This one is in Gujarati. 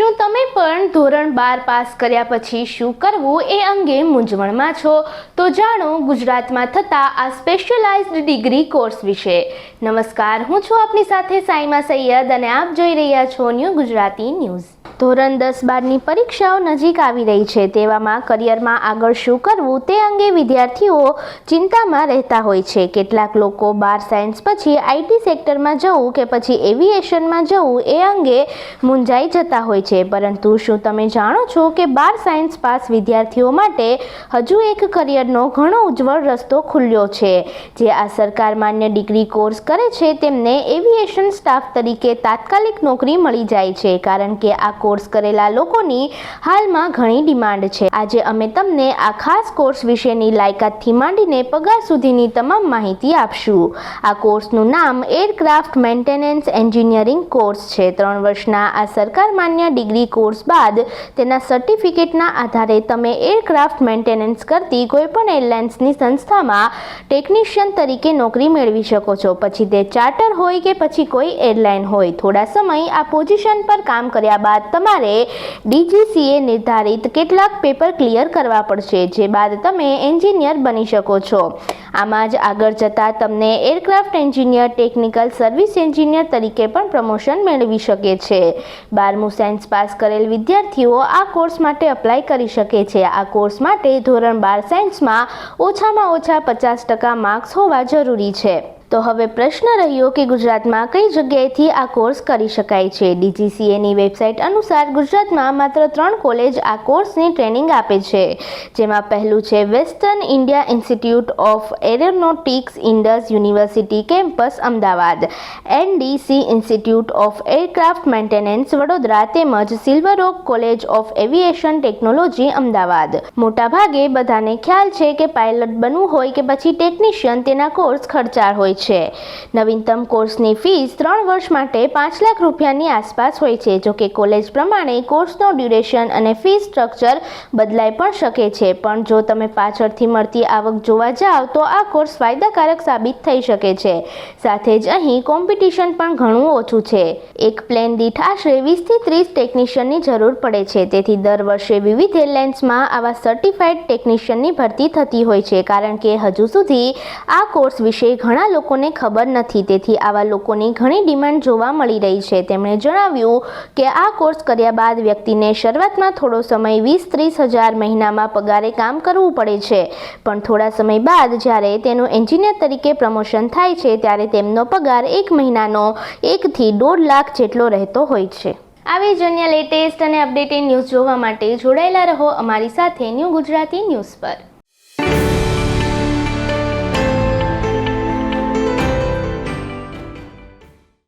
શું તમે પણ ધોરણ બાર પાસ કર્યા પછી શું કરવું એ અંગે મૂંઝવણમાં છો? તો જાણો, ગુજરાતમાં થતા આ સ્પેશિયલાઇઝ્ડ ડિગ્રી કોર્સ વિશે. નમસ્કાર, હું છું આપની સાથે સાઈમા સૈયદ અને આપ જોઈ રહ્યા છો ન્યૂ ગુજરાતી ન્યૂઝ ધોરણ દસ બારની પરીક્ષાઓ નજીક આવી રહી છે. તેવામાં કરિયરમાં આગળ શું કરવું તે અંગે વિદ્યાર્થીઓ ચિંતામાં રહેતા હોય છે. કેટલાક લોકો બાર સાયન્સ પછી આઈટી સેક્ટરમાં જવું કે પછી એવિએશનમાં જવું એ અંગે મૂંઝાઈ જતા હોય છે. પરંતુ શું તમે જાણો છો કે બાર સાયન્સ પાસ વિદ્યાર્થીઓ માટે હજુ એક કરિયરનો ઘણો ઉજ્જવળ રસ્તો ખુલ્યો છે? જે આ સરકાર માન્ય ડિગ્રી કોર્સ કરે છે તેમને એવિએશન સ્ટાફ તરીકે તાત્કાલિક નોકરી મળી જાય છે. કારણ કે આ કોર્સ કરેલા લોકોની હાલમાં ઘણી ડિમાન્ડ છે. આજે અમે તમને આ ખાસ કોર્સ વિશેની લાયકાતથી માંડીને પગાર સુધીની તમામ માહિતી આપશું. આ કોર્સનું નામ એરક્રાફ્ટ મેન્ટેનન્સ એન્જિનિયરિંગ કોર્સ છે. ત્રણ વર્ષના આ સરકાર માન્ય ડિગ્રી કોર્સ બાદ તેના સર્ટિફિકેટના આધારે તમે એરક્રાફ્ટ મેન્ટેનન્સ કરતી કોઈપણ એરલાઇન્સની સંસ્થામાં ટેકનિશિયન તરીકે નોકરી મેળવી શકો છો. પછી તે ચાર્ટર હોય કે પછી કોઈ એરલાઇન હોય. થોડા સમય આ પોઝિશન પર કામ કર્યા બાદ તમારે ડીજીસીએ નિર્ધારિત કેટલાક પેપર ક્લિયર કરવા પડશે, જે બાદ તમે એન્જિનિયર બની શકો છો. આમાં જ આગળ જતાં તમને aircraft engineer, technical service engineer તરીકે પણ પ્રમોશન મેળવી શકે છે. બારમું સાયન્સ પાસ કરેલ વિદ્યાર્થીઓ આ કોર્સ માટે અપ્લાય કરી શકે છે. આ કોર્સ માટે ધોરણ બાર સાયન્સમાં ઓછામાં ઓછા પચાસ ટકા માર્ક્સ હોવા જરૂરી છે. તો હવે પ્રશ્ન રહ્યો કે ગુજરાતમાં કઈ જગ્યાએથી આ કોર્સ કરી શકાય છે? ડીજીસીએની વેબસાઇટ અનુસાર ગુજરાતમાં માત્ર ત્રણ કોલેજ આ કોર્સની ટ્રેનિંગ આપે છે. જેમાં પહેલું છે western India institute of aeronautics Indus university campus, Ahmedabad. NDC institute of aircraft maintenance Vadodara તેમજ silver oak college of aviation technology, Ahmedabad. મોટાભાગે બધાને ખ્યાલ છે કે પાયલટ બનવું હોય કે પછી ટેકનિશિયન તેના કોર્સ ખર્ચાળ હોય છે. નવીનતમ કોર્સની ફીસ ત્રણ વર્ષ માટે પાંચ લાખ રૂપિયાની આસપાસ હોય છે જોકે કોલેજ પ્રમાણે કોર્સનો ડ્યુરેશન અને ફી સ્ટ્રક્ચર બદલાઈ પણ શકે છે. પણ જો તમે પાછળથી મળતી આવક જોવા જાઓ તો આ કોર્સ ફાયદાકારક સાબિત થઈ શકે છે. સાથે જ અહીં કોમ્પિટિશન પણ ઘણું ઓછું છે. એક પ્લેન દીઠ આશરે વીસથી ત્રીસ ટેકનિશિયનની જરૂર પડે છે. તેથી દર વર્ષે વિવિધ એરલાઇન્સમાં આવા સર્ટિફાઈડ ટેકનિશિયનની ભરતી થતી હોય છે, કારણ કે હજુ સુધી આ કોર્સ વિશે ઘણા લોકોને ખબર નથી. તેથી આવા લોકોની ઘણી ડિમાન્ડ જોવા મળી રહી છે. તેમણે જણાવ્યું કે આ કોર્સ કર્યા બાદ વ્યક્તિને શરૂઆતમાં થોડો સમય વીસ ત્રીસ હજાર મહિનામાં પગારે કામ કરવું પડે છે. પણ થોડા સમય બાદ જ્યારે તેનું એન્જિનિયર તરીકે પ્રમોશન થાય છે, ત્યારે તેમનો પગાર એક મહિનાનો એકથી દોઢ લાખ જેટલો રહેતો હોય છે. આવી જ અન્ય લેટેસ્ટ અને અપડેટેડ ન્યૂઝ જોવા માટે જોડાયેલા રહો અમારી સાથે ન્યૂ ગુજરાતી ન્યૂઝ પર.